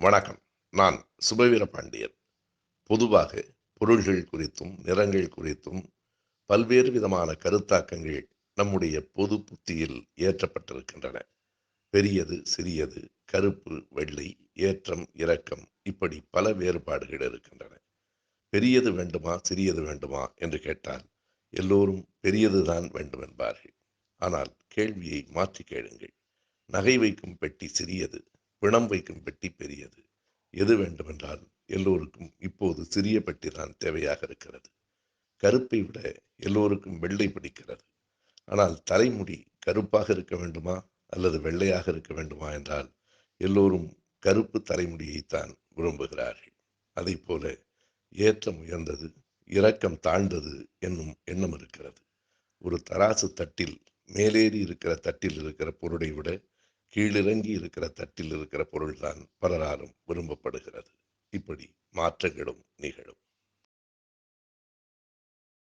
வணக்கம். நான் சுபவீர பாண்டியன். பொதுவாக பொருள்கள் குறித்தும் நிறங்கள் குறித்தும் பல்வேறு விதமான கருத்தாக்கங்கள் நம்முடைய பொது புத்தியில் ஏற்றப்பட்டிருக்கின்றன. பெரியது சிறியது கருப்பு வெள்ளை ஏற்றம் இரக்கம் இப்படி பல வேறுபாடுகள் இருக்கின்றன. பெரியது வேண்டுமா சிறியது வேண்டுமா என்று கேட்டால் எல்லோரும் பெரியதுதான் வேண்டும் என்பார்கள். ஆனால் கேள்வியை மாற்றி கேளுங்கள். நகை வைக்கும் பெட்டி சிறியது பிணம் வைக்கும் பெட்டி பெரியது. எது வேண்டுமென்றால் எல்லோருக்கும் இப்போது சிறிய பெட்டி தான் தேவையாக இருக்கிறது. கருப்பை விட எல்லோருக்கும் வெள்ளை பிடிக்கிறது. ஆனால் தலைமுடி கருப்பாக இருக்க வேண்டுமா? அல்லது வெள்ளையாக இருக்க வேண்டுமா என்றால் எல்லோரும் கருப்பு தலைமுடியைத்தான் விரும்புகிறார்கள். அதை போல ஏற்றம் உயர்ந்தது இரக்கம் தாழ்ந்தது என்னும் எண்ணம் இருக்கிறது. ஒரு தராசு தட்டில் மேலேறி இருக்கிற தட்டில் இருக்கிற பொருளை விட கீழிறங்கி இருக்கிற தட்டில் இருக்கிற பொருள்தான் பலராலும் விரும்பப்படுகிறது. இப்படி மாற்றங்களும் நிகழும்.